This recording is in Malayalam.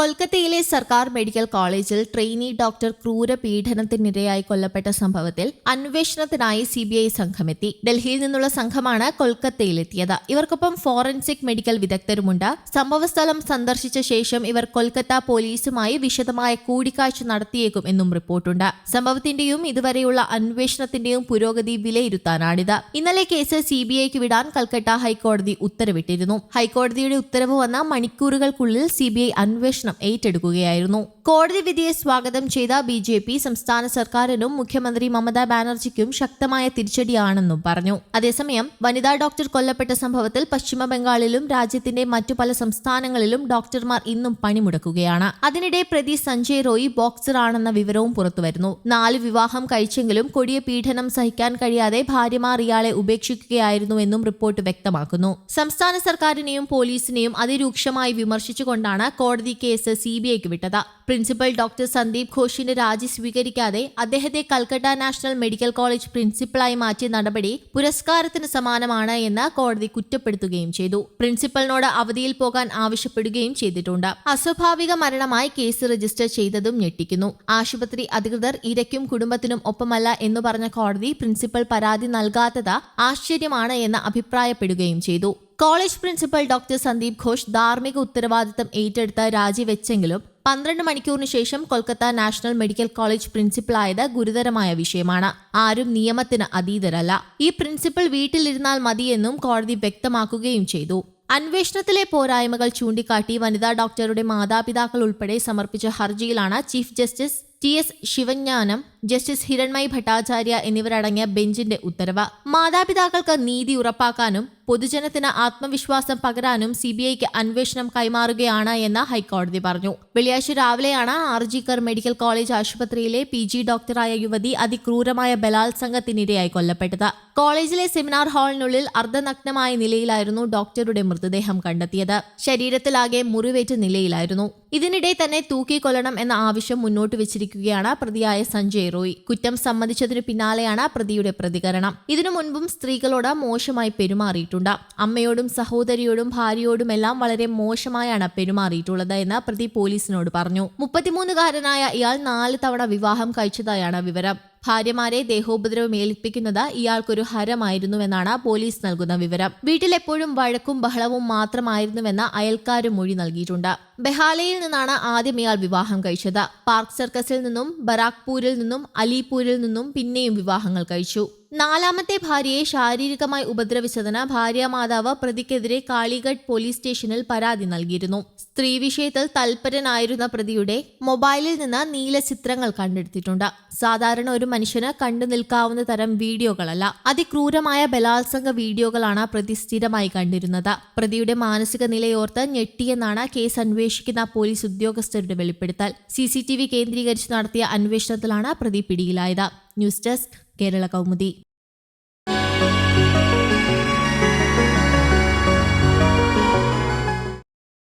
കൊൽക്കത്തയിലെ സർക്കാർ മെഡിക്കൽ കോളേജിൽ ട്രെയിനി ഡോക്ടർ ക്രൂര പീഡനത്തിനിരയായി കൊല്ലപ്പെട്ട സംഭവത്തിൽ അന്വേഷണത്തിനായി സിബിഐ സംഘമെത്തി. ഡൽഹിയിൽ നിന്നുള്ള സംഘമാണ് കൊൽക്കത്തയിലെത്തിയത്. ഇവർക്കൊപ്പം ഫോറൻസിക് മെഡിക്കൽ വിദഗ്ധരുമുണ്ട്. സംഭവസ്ഥലം സന്ദർശിച്ച ശേഷം ഇവർ കൊൽക്കത്ത പോലീസുമായി വിശദമായ കൂടിക്കാഴ്ച നടത്തിയേക്കും എന്നും റിപ്പോർട്ടുണ്ട്. സംഭവത്തിന്റെയും ഇതുവരെയുള്ള അന്വേഷണത്തിന്റെയും പുരോഗതി വിലയിരുത്താനാണിത്. ഇന്നലെ കേസ് സിബിഐക്ക് വിടാൻ കൽക്കട്ട ഹൈക്കോടതി ഉത്തരവിട്ടിരുന്നു. ഹൈക്കോടതിയുടെ ഉത്തരവ് വന്ന മണിക്കൂറുകൾക്കുള്ളിൽ സിബിഐ അന്വേഷണം ഏറ്റെടുക്കുകയായിരുന്നു. കോടതി വിധിയെ സ്വാഗതം ചെയ്ത ബി ജെ പി സംസ്ഥാന സർക്കാരിനും മുഖ്യമന്ത്രി മമതാ ബാനർജിക്കും ശക്തമായ തിരിച്ചടിയാണെന്നും പറഞ്ഞു. അതേസമയം വനിതാ ഡോക്ടർ കൊല്ലപ്പെട്ട സംഭവത്തിൽ പശ്ചിമ ബംഗാളിലും രാജ്യത്തിന്റെ മറ്റു പല സംസ്ഥാനങ്ങളിലും ഡോക്ടർമാർ ഇന്നും പണിമുടക്കുകയാണ്. അതിനിടെ പ്രതി സഞ്ജയ് റോയി ബോക്സർ ആണെന്ന വിവരവും പുറത്തുവരുന്നു. നാല് വിവാഹം കഴിച്ചെങ്കിലും കൊടിയ പീഡനം സഹിക്കാൻ കഴിയാതെ ഭാര്യമാർ ഇയാളെ ഉപേക്ഷിക്കുകയായിരുന്നുവെന്നും റിപ്പോർട്ട് വ്യക്തമാക്കുന്നു. സംസ്ഥാന സർക്കാരിനെയും പോലീസിനെയും അതിരൂക്ഷമായി വിമർശിച്ചുകൊണ്ടാണ് കോടതി കേസ് സിബിഐക്ക് വിട്ടത്. പ്രിൻസിപ്പൽ ഡോക്ടർ സന്ദീപ് ഘോഷിന്റെ രാജി സ്വീകരിക്കാതെ അദ്ദേഹത്തെ കൽക്കട്ട നാഷണൽ മെഡിക്കൽ കോളേജ് പ്രിൻസിപ്പളായി മാറ്റിയ നടപടി പുരസ്കാരത്തിന് സമാനമാണ് എന്ന് കോടതി കുറ്റപ്പെടുത്തുകയും ചെയ്തു. പ്രിൻസിപ്പലിനോട് അവധിയിൽ പോകാൻ ആവശ്യപ്പെടുകയും ചെയ്തിട്ടുണ്ട്. അസ്വാഭാവിക മരണമായി കേസ് രജിസ്റ്റർ ചെയ്തതും ഞെട്ടിക്കുന്നു. ആശുപത്രി അധികൃതർ ഇരയ്ക്കും കുടുംബത്തിനും ഒപ്പമല്ല എന്ന് പറഞ്ഞ കോടതി പ്രിൻസിപ്പൽ പരാതി നൽകാത്തത് ആശ്ചര്യമാണ് എന്ന് അഭിപ്രായപ്പെടുകയും ചെയ്തു. College principal doctor Sandeep Ghosh ധാർമ്മിക ഉത്തരവാദിത്തം ഏറ്റെടുത്ത് രാജിവെച്ചെങ്കിലും പന്ത്രണ്ട് മണിക്കൂറിന് ശേഷം കൊൽക്കത്ത നാഷണൽ മെഡിക്കൽ കോളേജ് പ്രിൻസിപ്പളായത് ഗുരുതരമായ വിഷയമാണ്. ആരും നിയമത്തിന് അതീതരല്ല. ഈ പ്രിൻസിപ്പൽ വീട്ടിലിരുന്നാൽ മതിയെന്നും കോടതി വ്യക്തമാക്കുകയും ചെയ്തു. അന്വേഷണത്തിലെ പോരായ്മകൾ ചൂണ്ടിക്കാട്ടി വനിതാ ഡോക്ടറുടെ മാതാപിതാക്കൾ ഉൾപ്പെടെ സമർപ്പിച്ച ഹർജിയിലാണ് chief justice T S Sivagnanam justice Hiranmayee Bhattacharya എന്നിവരടങ്ങിയ ബെഞ്ചിന്റെ ഉത്തരവ്. മാതാപിതാക്കൾക്ക് നീതി ഉറപ്പാക്കാനും പൊതുജനത്തിന് ആത്മവിശ്വാസം പകരാനും സി ബി ഐക്ക് അന്വേഷണം കൈമാറുകയാണ് എന്ന് ഹൈക്കോടതി പറഞ്ഞു. വെള്ളിയാഴ്ച രാവിലെയാണ് ആർജിക്കർ മെഡിക്കൽ കോളേജ് ആശുപത്രിയിലെ പി ജി ഡോക്ടറായ യുവതി അതിക്രൂരമായ ബലാത്സംഗത്തിനിരയായി കൊല്ലപ്പെട്ടത്. കോളേജിലെ സെമിനാർ ഹാളിനുള്ളിൽ അർദ്ധനഗ്നമായ നിലയിലായിരുന്നു ഡോക്ടറുടെ മൃതദേഹം കണ്ടെത്തിയത്. ശരീരത്തിലാകെ മുറിവേറ്റ നിലയിലായിരുന്നു. ഇതിനിടെ തന്നെ തൂക്കിക്കൊല്ലണം എന്ന ആവശ്യം മുന്നോട്ട് വെച്ചിരിക്കുകയാണ് പ്രതിയായ സഞ്ജയ് റോയ് കുറ്റം സമ്മതിച്ചതിനു പിന്നാലെയാണ് പ്രതിയുടെ പ്രതികരണം. ഇതിനു മുൻപും സ്ത്രീകളോട് മോശമായി പെരുമാറിയിട്ടുണ്ട്. അമ്മയോടും സഹോദരിയോടും ഭാര്യയോടുമെല്ലാം വളരെ മോശമായാണ് പെരുമാറിയിട്ടുള്ളത് എന്ന് പ്രതി പോലീസിനോട് പറഞ്ഞു. മുപ്പത്തിമൂന്നുകാരനായ ഇയാൾ നാല് തവണ വിവാഹം കഴിച്ചതായാണ് വിവരം. ഭാര്യമാരെ ദേഹോപദ്രവം ഏൽപ്പിക്കുന്നത് ഇയാൾക്കൊരു ഹരമായിരുന്നുവെന്നാണ് പോലീസ് നൽകുന്ന വിവരം. വീട്ടിലെപ്പോഴും വഴക്കും ബഹളവും മാത്രമായിരുന്നുവെന്ന് അയൽക്കാരും മൊഴി നൽകിയിട്ടുണ്ട്. ബെഹാലയിൽ നിന്നാണ് ആദ്യം ഇയാൾ വിവാഹം കഴിച്ചത്. പാർക്ക് സർക്കസിൽ നിന്നും ബറാക്പൂരിൽ നിന്നും അലിപൂരിൽ നിന്നും പിന്നെയും വിവാഹങ്ങൾ കഴിച്ചു. നാലാമത്തെ ഭാര്യയെ ശാരീരികമായി ഉപദ്രവിച്ചതിന് ഭാര്യാമാതാവ് പ്രതിക്കെതിരെ കാളിഗഡ് പോലീസ് സ്റ്റേഷനിൽ പരാതി നൽകിയിരുന്നു. സ്ത്രീ വിഷയത്തിൽ തൽപരനായിരുന്ന പ്രതിയുടെ മൊബൈലിൽ നിന്ന് നീല ചിത്രങ്ങൾ കണ്ടെടുത്തിട്ടുണ്ട്. സാധാരണ ഒരു മനുഷ്യന് കണ്ടു നിൽക്കാവുന്ന തരം വീഡിയോകളല്ല. അതിക്രൂരമായ ബലാത്സംഗ വീഡിയോകളാണ് പ്രതി സ്ഥിരമായി കണ്ടിരുന്നത്. പ്രതിയുടെ മാനസിക നിലയോർത്ത് ഞെട്ടിയെന്നാണ് കേസ് അന്വേഷിക്കുന്ന പോലീസ് ഉദ്യോഗസ്ഥരുടെ വെളിപ്പെടുത്തൽ. സി സി ടി വി കേന്ദ്രീകരിച്ച് നടത്തിയ അന്വേഷണത്തിലാണ് പ്രതി പിടിയിലായത്. News desk Kerala Kaumudi.